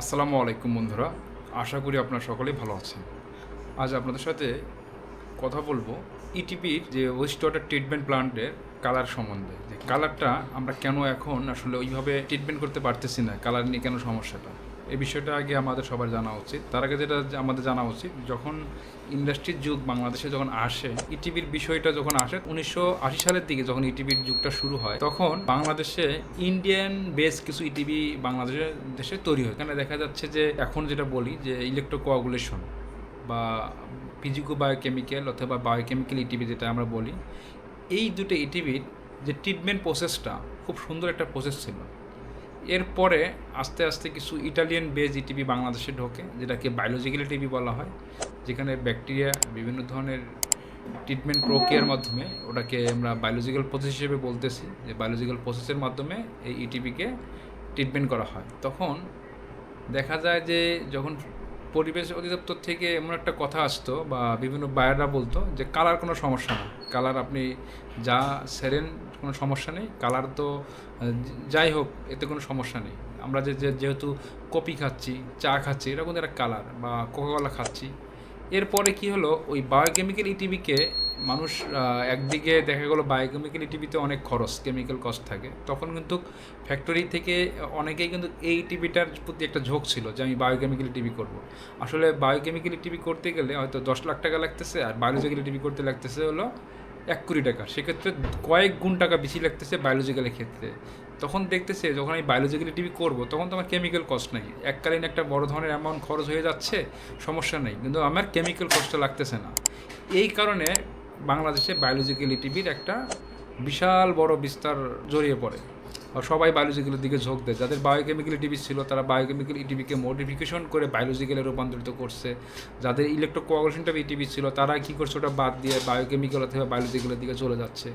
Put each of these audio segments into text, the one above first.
আসসালামু আলাইকুম বন্ধুরা। আশা করি আপনারা সকলেই ভালো আছেন। আজ আপনাদের সাথে কথা বলব ইটিপির যে ওয়েস্ট ওয়াটার ট্রিটমেন্ট প্লান্টের কালার সম্বন্ধে। যে কালারটা আমরা কেন এখন আসলে ওইভাবে ট্রিটমেন্ট করতে পারতেছি না কালার নিয়ে কেন সমস্যাটা? এই বিষয়টা আগে আমাদের সবার জানা উচিত। তার আগে যেটা আমাদের জানা উচিত, যখন ইন্ডাস্ট্রির যুগ বাংলাদেশে যখন আসে ইটিভির বিষয়টা যখন আসে, উনিশশো আশি সালের দিকে যখন ইটিভির যুগটা শুরু হয়, তখন বাংলাদেশে ইন্ডিয়ান বেস কিছু ইটিভি বাংলাদেশের দেশে তৈরি হয়। এখানে দেখা যাচ্ছে যে এখন যেটা বলি যে ইলেকট্রো কোয়াগুলেশন বা ফিজিকো বায়োকেমিক্যাল অথবা বায়োকেমিক্যাল ইটিভি যেটা আমরা বলি, এই দুটো ইটিভির যে ট্রিটমেন্ট প্রসেসটা খুব সুন্দর একটা প্রসেস ছিল। এরপরে আস্তে আস্তে কিছু ইটালিয়ান বেজ ইটিভি বাংলাদেশে ঢোকে, যেটাকে বায়োলজিক্যাল টিভি বলা হয়, যেখানে ব্যাকটেরিয়া বিভিন্ন ধরনের ট্রিটমেন্ট প্রক্রিয়ার মাধ্যমে ওটাকে আমরা বায়োলজিক্যাল প্রসেস হিসেবে বলতেছি, যে বায়োলজিক্যাল প্রসেসের মাধ্যমে এই ইটিভিকে ট্রিটমেন্ট করা হয়। তখন দেখা যায় যে যখন পরিবেশ অধিদপ্তর থেকে এমন একটা কথা আসতো বা বিভিন্ন বায়াররা বলতো যে কালার কোনো সমস্যা না। কালার আপনি যা সেরেন কোনো সমস্যা নেই, কালার তো যাই হোক, এতে কোনো সমস্যা নেই। আমরা যে যেহেতু কপি খাচ্ছি, চা খাচ্ছি এরকম একটা কালার বা কোকাকলা খাচ্ছি। এরপরে কি হলো? ওই বায়োকেমিক্যাল ইটিভিকে মানুষ একদিকে দেখা গেলো বায়োকেমিক্যাল ইটিভিতে অনেক খরচ কেমিক্যাল কস্ট থাকে। তখন কিন্তু ফ্যাক্টরি থেকে অনেকেই কিন্তু এই টিভিটার প্রতি একটা ঝোঁক ছিল যে আমি বায়োকেমিক্যাল টিভি করব। আসলে বায়োকেমিক্যাল টিভি করতে গেলে হয়তো দশ লাখ টাকা লাগতেছে আর বায়োলজিক্যাল টিভি করতে লাগতেছে হলো এক কোটি টাকা। সেক্ষেত্রে কয়েক গুণ টাকা বেশি লাগতেছে বায়োলজিক্যালের ক্ষেত্রে। তখন দেখতেছে যখন আমি বায়োলজিক্যাল টিভি করব, তখন তো আমার কেমিক্যাল কস্ট নেই। এককালীন একটা বড় ধরনের অ্যামাউন্ট খরচ হয়ে যাচ্ছে, সমস্যা নেই। কিন্তু আমার কেমিক্যাল কস্টটা লাগতেছে না। এই কারণে বাংলাদেশে বায়োলজিক্যাল টিভির একটা বিশাল বড় বিস্তার জড়িয়ে পড়ে। সবাই বায়োলজিক্যালের দিকে ঝোঁক দেয়। যাদের বায়োকেমিক্যাল ইটিভি ছিল, তারা বায়োকেমিক্যাল ইটিভিকে মডিফিকেশন করে বায়োলজিক্যালে রূপান্তরিত করছে। যাদের ইলেকট্রো কোয়াগুলেশন টিভি ছিল, তারা কী করছে, ওটা বাদ দিয়ে বায়োকেমিক্যাল অথবা বায়োলজিক্যালের দিকে চলে যাচ্ছে।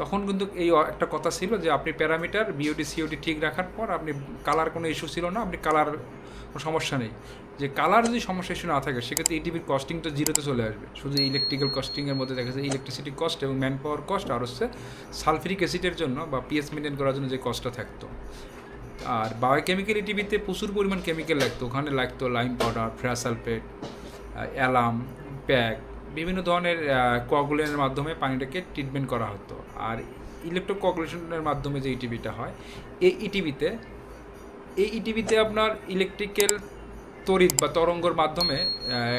তখন কিন্তু এই একটা কথা ছিল যে আপনি প্যারামিটার বিওডি সিওডি ঠিক রাখার পর আপনি কালার কোনো ইস্যু ছিল না, আপনি কালার সমস্যা নেই। যে কালার যদি সমস্যা ইস্যু না থাকে, সেক্ষেত্রে ইটিভির কস্টিং তো জিরোতে চলে আসবে। শুধু ইলেকট্রিক্যাল কস্টিংয়ের মধ্যে দেখা যাচ্ছে ইলেকট্রিসিটি কস্ট এবং ম্যান পাওয়ার কস্ট আর হচ্ছে সালফিরিক অ্যাসিডের জন্য বা পিএস মেনটেন করার জন্য যে কস্টটা থাকতো। আর বায়োকেমিক্যাল টিভিতে প্রচুর পরিমাণ কেমিক্যাল লাগতো। ওখানে লাগতো lime powder ferrous sulphate alum PAC বিভিন্ন ধরনের কোয়াগুলেনের মাধ্যমে পানিটাকে ট্রিটমেন্ট করা হতো। আর ইলেকট্রো কোয়াগুলেশনের মাধ্যমে যে ইটিভিটা হয়, এই ইটিভিতে এই ইটিভিতে আপনার ইলেকট্রিক্যাল তড়িৎ বা তরঙ্গর মাধ্যমে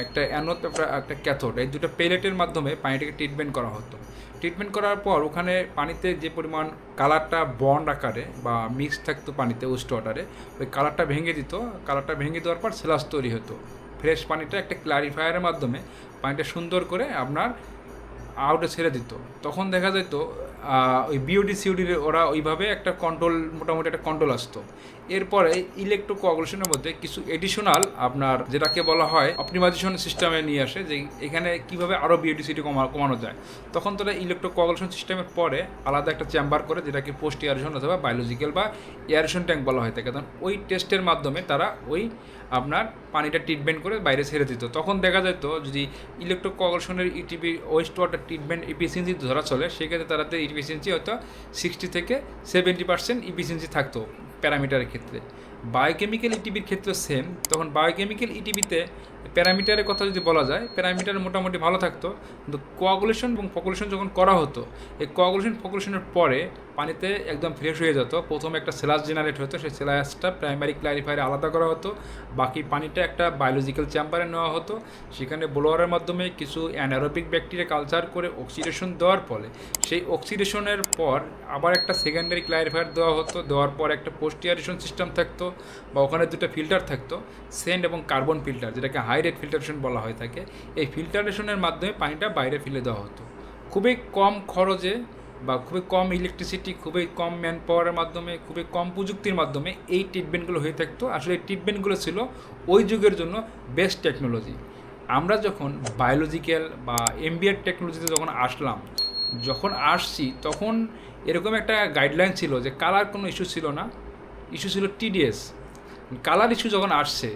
একটা অ্যানোড একটা ক্যাথোড এই দুটো পেলেটের মাধ্যমে পানিটাকে ট্রিটমেন্ট করা হতো। ট্রিটমেন্ট করার পর ওখানে পানিতে যে পরিমাণ কালারটা বন্ড আকারে বা মিক্স থাকতো পানিতে ওয়েস্ট ওয়াটারে ওই কালারটা ভেঙে দিত। কালারটা ভেঙে দেওয়ার পর সেলাস তৈরি হতো। ফ্রেশ পানিটা একটা ক্লারিফায়ারের মাধ্যমে পানিটা সুন্দর করে আপনার আউটে ছেড়ে দিত। তখন দেখা যেত ওই বিওডি সিওডির ওরা ওইভাবে একটা কন্ট্রোল মোটামুটি একটা কন্ট্রোল আসতো। এরপরে ইলেকট্রো কোয়াগুলেশনের মধ্যে কিছু এডিশনাল আপনার যেটাকে বলা হয় অপটিমাইজেশন সিস্টেমে নিয়ে আসে, যে এখানে কীভাবে আরও বিওডিসিটি কমা, কমানো যায়। তখন তারা ইলেকট্রো কোয়াগুলেশন সিস্টেমের পরে আলাদা একটা চেম্বার করে, যেটাকে পোস্ট এয়ারেশন অথবা বায়োলজিক্যাল বা এয়ারেশন ট্যাঙ্ক বলা হয়ে থাকে কারণ ওই টেস্টের মাধ্যমে তারা ওই আপনার পানিটা ট্রিটমেন্ট করে বাইরে ছেড়ে দিত। তখন দেখা যেত যদি electro কোয়াগুলেশনের ETV waste water treatment efficiency ধরা চলে, সেক্ষেত্রে তারা তারাতে ইফিসিয়েন্সি হয়তো সিক্সটি থেকে সেভেন্টি পার্সেন্ট ইফিসিয়েন্সি থাকতো প্যারামিটারের ক্ষেত্রে। বায়োকেমিক্যাল ইটিভির ক্ষেত্রে সেম তখন বায়োকেমিক্যাল ইটিভিতে প্যারামিটারের কথা যদি বলা যায়, প্যারামিটার মোটামুটি ভালো থাকতো। কিন্তু কোয়াগুলেশন এবং পপুলেশন যখন করা হতো, এই কোয়াগুলেশন পপুলেশনের পরে পানিতে একদম ফ্রেশ হয়ে যেত। প্রথমে একটা সেলাস জেনারেট হতো, সেই সেলাসটা প্রাইমারি ক্লারিফায়ারে আলাদা করা হতো। বাকি পানিটা একটা বায়োলজিক্যাল চেম্বারে নেওয়া হতো। সেখানে ব্লোয়ারের মাধ্যমে কিছু অ্যানারোবিক ব্যাকটেরিয়া কালচার করে অক্সিডেশন দেওয়ার ফলে সেই অক্সিডেশনের পর আবার একটা সেকেন্ডারি ক্লারিফায়ার দেওয়া হতো। দেওয়ার পর একটা পোস্টিয়ারেশন সিস্টেম থাকতো বা ওখানে দুটো ফিল্টার থাকতো সেন্ড এবং কার্বন ফিল্টার যেটাকে হাই রেট ফিল্টারেশন বলা হয়ে থাকে। এই ফিল্টারেশনের মাধ্যমে পানিটা বাইরে ফেলে দেওয়া হতো। খুবই কম খরচে বা খুবই কম ইলেকট্রিসিটি খুবই কম ম্যান পাওয়ারের মাধ্যমে, খুবই কম প্রযুক্তির মাধ্যমে এই ট্রিটমেন্টগুলো হয়ে থাকতো। আসলে এই ট্রিটমেন্টগুলো ছিল ওই যুগের জন্য বেস্ট টেকনোলজি আমরা যখন বায়োলজিক্যাল বা এমবিআর টেকনোলজিতে যখন আসলাম, যখন আসছি, তখন এরকম একটা গাইডলাইন ছিল যে কালার কোনো ইস্যু ছিল না। ইস্যু ছিল টিডিএস কালার ইস্যু যখন আসছে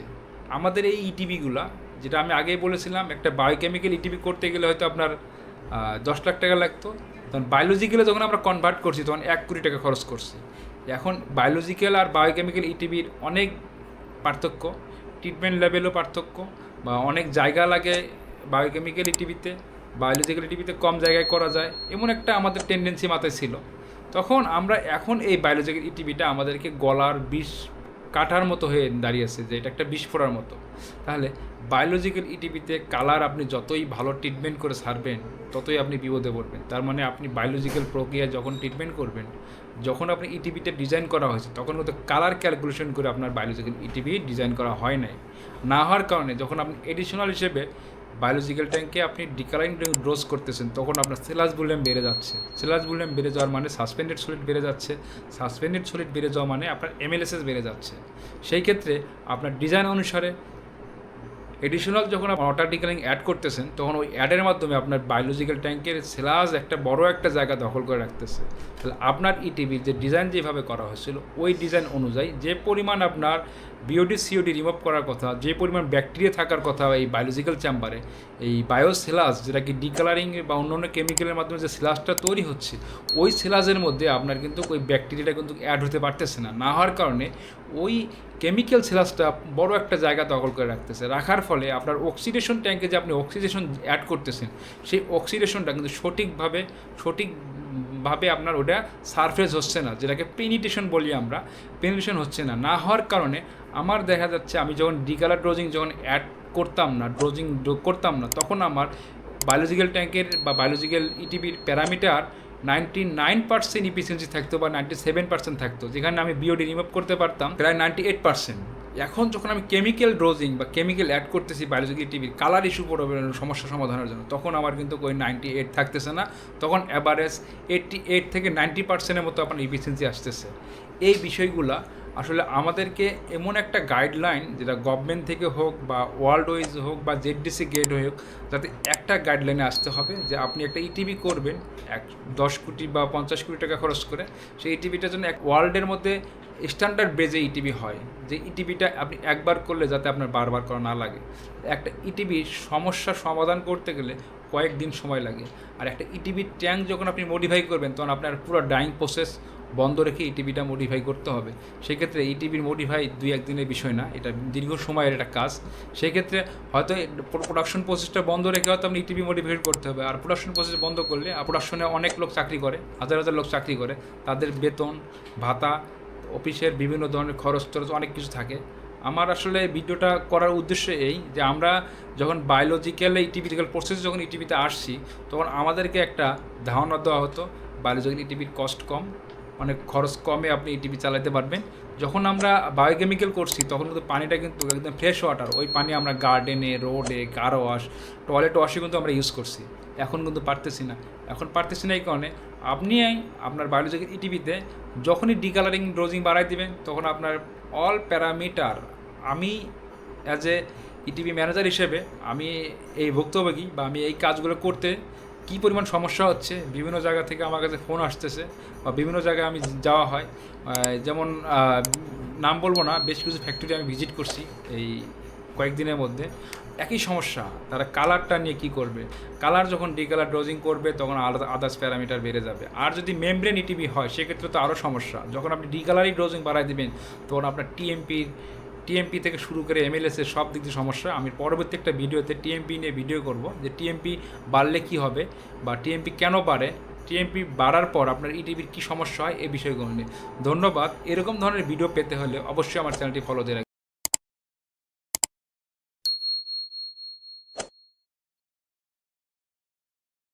আমাদের এই ইটিভিগুলা যেটা আমি আগেই বলেছিলাম, একটা বায়োকেমিক্যাল ইটিভি করতে গেলে হয়তো আপনার দশ লাখ টাকা লাগতো। তখন বায়োলজিক্যালে যখন আমরা কনভার্ট করছি, তখন এক কোটি টাকা খরচ করছি। এখন বায়োলজিক্যাল আর বায়োকেমিক্যাল ইটিভির অনেক পার্থক্য ট্রিটমেন্ট লেভেলও পার্থক্য, বা অনেক জায়গা লাগে বায়োকেমিক্যাল টিভিতে বায়োলজিক্যাল টিভিতে কম জায়গায় করা যায়, এমন একটা আমাদের টেন্ডেন্সি মাথায় ছিল। তখন আমরা এখন এই বায়োলজিক্যাল ইটিভিটা আমাদেরকে গলার বিষ কাটার মতো হয়ে দাঁড়িয়েছে যে এটা একটা বিস্ফোরার মতো। তাহলে বায়োলজিক্যাল ইটিভিতে কালার আপনি যতই ভালো ট্রিটমেন্ট করে সারবেন, ততই আপনি বিপদে পড়বেন। তার মানে আপনি বায়োলজিক্যাল প্রক্রিয়া যখন ট্রিটমেন্ট করবেন, যখন আপনি ইটিভিতে ডিজাইন করা হয়েছে, তখন কিন্তু কালার ক্যালকুলেশন করে আপনার বায়োলজিক্যাল ইটিভি ডিজাইন করা হয় নাই। না হওয়ার কারণে যখন আপনি এডিশনাল হিসেবে বায়োলজিক্যাল ট্যাঙ্কে আপনি ডিকালাইন ডোজ করতেছেন, তখন আপনার সেলাস ভলিউম বেড়ে যাচ্ছে। সেলাস ভলিউম বেড়ে যাওয়ার মানে সাসপেন্ডেড সলিড বেড়ে যাচ্ছে। সাসপেন্ডেড সলিড বেড়ে যাওয়া মানে আপনার এমএলএসএস বেড়ে যাচ্ছে। সেই ক্ষেত্রে আপনার ডিজাইন অনুসারে এডিশনাল যখন ওয়াটার ডিকালিং অ্যাড করতেছেন, তখন ওই অ্যাডের মাধ্যমে আপনার বায়োলজিক্যাল ট্যাঙ্কের সেলাস একটা বড় একটা জায়গা দখল করে রাখতেছে। তাহলে আপনার ইটিভির যে ডিজাইন যেভাবে করা হয়েছিল, ওই ডিজাইন অনুযায়ী যে পরিমাণ আপনার বিওডি সিওডি রিমুভ করার কথা, যে পরিমাণ ব্যাকটেরিয়া থাকার কথা এই বায়োলজিক্যাল চেম্বারে এই বায়োসেলাস যেটা কি ডিকালারিং বা অন্য অন্য কেমিক্যালের মাধ্যমে যে সেলাসটা তৈরি হচ্ছে, ওই সেলাসের মধ্যে আপনার কিন্তু ওই ব্যাকটেরিয়াটা কিন্তু অ্যাড হতে পারতেছে না। না হওয়ার কারণে ওই কেমিক্যাল সেলাসটা বড় একটা জায়গা দখল করে রাখতেছে। রাখার ফলে আপনার অক্সিডেশন ট্যাঙ্কে যে আপনি অক্সিডেশন অ্যাড করতেছেন, সেই অক্সিডেশনটা কিন্তু সঠিকভাবে সঠিকভাবে আপনার ওটা সারফেস হচ্ছে না, যেটাকে পেনিটেশন বলি আমরা। পেনিটেশন হচ্ছে না। না হওয়ার কারণে আমার দেখা যাচ্ছে আমি যখন ডিকালার ড্রোজিং যখন অ্যাড করতাম না ড্রোজিং করতাম না, তখন আমার বায়োলজিক্যাল ট্যাঙ্কের বা biological ইটিভির parameter ninety nine percent efficiency থাকতো বা নাইনটি সেভেন পার্সেন্ট থাকতো, যেখানে আমি বিওডি রিমুভ করতে পারতাম, প্রায় নাইনটি এইট পার্সেন্ট। এখন যখন আমি কেমিক্যাল ড্রোজিং বা কেমিক্যাল অ্যাড করতেছি বায়োলজিক্যাল টিভির কালার ইস্যু সমস্যা সমাধানের জন্য, তখন আমার কিন্তু ওই নাইনটি এইট থাকতেছে না। তখন অ্যাভারেজ এইটটি এইট থেকে নাইনটি পার্সেন্টের মতো আপনার ইফিসিয়েন্সি আসতেছে। এই বিষয়গুলা আসলে আমাদেরকে এমন একটা গাইডলাইন যেটা গভর্নমেন্ট থেকে হোক বা ওয়ার্ল্ড ওয়াইজ হোক বা জেডডিসি গেট হোক যাতে একটা গাইডলাইনে আসতে হবে যে আপনি একটা ইটিভি করবেন, এক দশ কোটি বা পঞ্চাশ কোটি টাকা খরচ করে, সেই ইটিভিটার জন্য এক ওয়ার্ল্ডের মধ্যে স্ট্যান্ডার্ড বেজে ইটিভি হয়, যে ইটিভিটা আপনি একবার করলে যাতে আপনার বারবার করা না লাগে। একটা ইটিভির সমস্যা সমাধান করতে গেলে কয়েকদিন সময় লাগে, আর একটা ইটিভির ট্যাঙ্ক যখন আপনি মডিফাই করবেন, তখন আপনার পুরো ডাইং প্রসেস বন্ধ রেখে ইটিভিটা মডিফাই করতে হবে। সেক্ষেত্রে ইটিভির মডিফাই দুই একদিনের বিষয় না, এটা দীর্ঘ সময়ের একটা কাজ। সেক্ষেত্রে হয়তো প্রোডাকশন প্রসেসটা বন্ধ রেখে হয়তো আপনি ইটিভি মডিফাই করতে হবে। আর প্রোডাকশন প্রসেস বন্ধ করলে প্রোডাকশনে অনেক লোক চাকরি করে, হাজার হাজার লোক চাকরি করে। তাদের বেতন, ভাতা, অফিসের বিভিন্ন ধরনের খরচ টরচ অনেক কিছু থাকে। আমার আসলে ভিডিওটা করার উদ্দেশ্য এই যে আমরা যখন বায়োলজিক্যাল ইটিভিক্যাল প্রসেস যখন ইটিভিতে আসছি, তখন আমাদেরকে একটা ধারণা দেওয়া হতো বায়োলজিক্যাল ইটিভির কস্ট কম অনেক খরচ কমে আপনি ইটিভি চালাতে পারবেন। যখন আমরা বায়োকেমিক্যাল করছি, তখন কিন্তু পানিটা কিন্তু একদম ফ্রেশ ওয়াটার ওই পানি আমরা গার্ডেনে রোডে কার ওয়াশ টয়লেট ওয়াশে কিন্তু আমরা ইউজ করছি। এখন কিন্তু পারতেছি না। এখন পারতেছি না এই কারণে আপনি আপনার বায়োলজিক্যাল ইটিভিতে যখনই ডিকালারিং ডোজিং বাড়াই দিবেন, তখন আপনার অল প্যারামিটার আমি অ্যাজ এ ইটিভি ম্যানেজার হিসেবে আমি এই ভুক্তভোগী বা আমি এই কাজগুলো করতে কী পরিমাণ সমস্যা হচ্ছে? বিভিন্ন জায়গা থেকে আমার কাছে ফোন আসতেছে বা বিভিন্ন জায়গায় আমি যাওয়া হয়। যেমন নাম বলব না, বেশ কিছু ফ্যাক্টরি আমি ভিজিট করছি এই কয়েকদিনের মধ্যে। একই সমস্যা, তারা কালারটা নিয়ে কি করবে? কালার যখন ডি কালার ডোজিং করবে, তখন আলাদা আদার্স প্যারামিটার বেড়ে যাবে। আর যদি মেমব্রেন ইটিভি হয়, সেক্ষেত্রে তো আরও সমস্যা। যখন আপনি ডিকালারই ডোজিং বাড়াই দেবেন, তখন আপনার টিএমপির টিএমপি থেকে শুরু করে এমএলএসের সব দিক দিয়ে সমস্যা। আমি পরবর্তী একটা ভিডিওতে টিএমপি নিয়ে ভিডিও করব যে টিএমপি বাড়লে কি হবে বা টিএমপি কেন বাড়ে? টিএমপি বাড়ার পর আপনার ইটিভির কী সমস্যা হয় এ বিষয়গুলো নিয়ে। ধন্যবাদ। এরকম ধরনের ভিডিও পেতে হলে অবশ্যই আমার চ্যানেলটি ফলো দিয়ে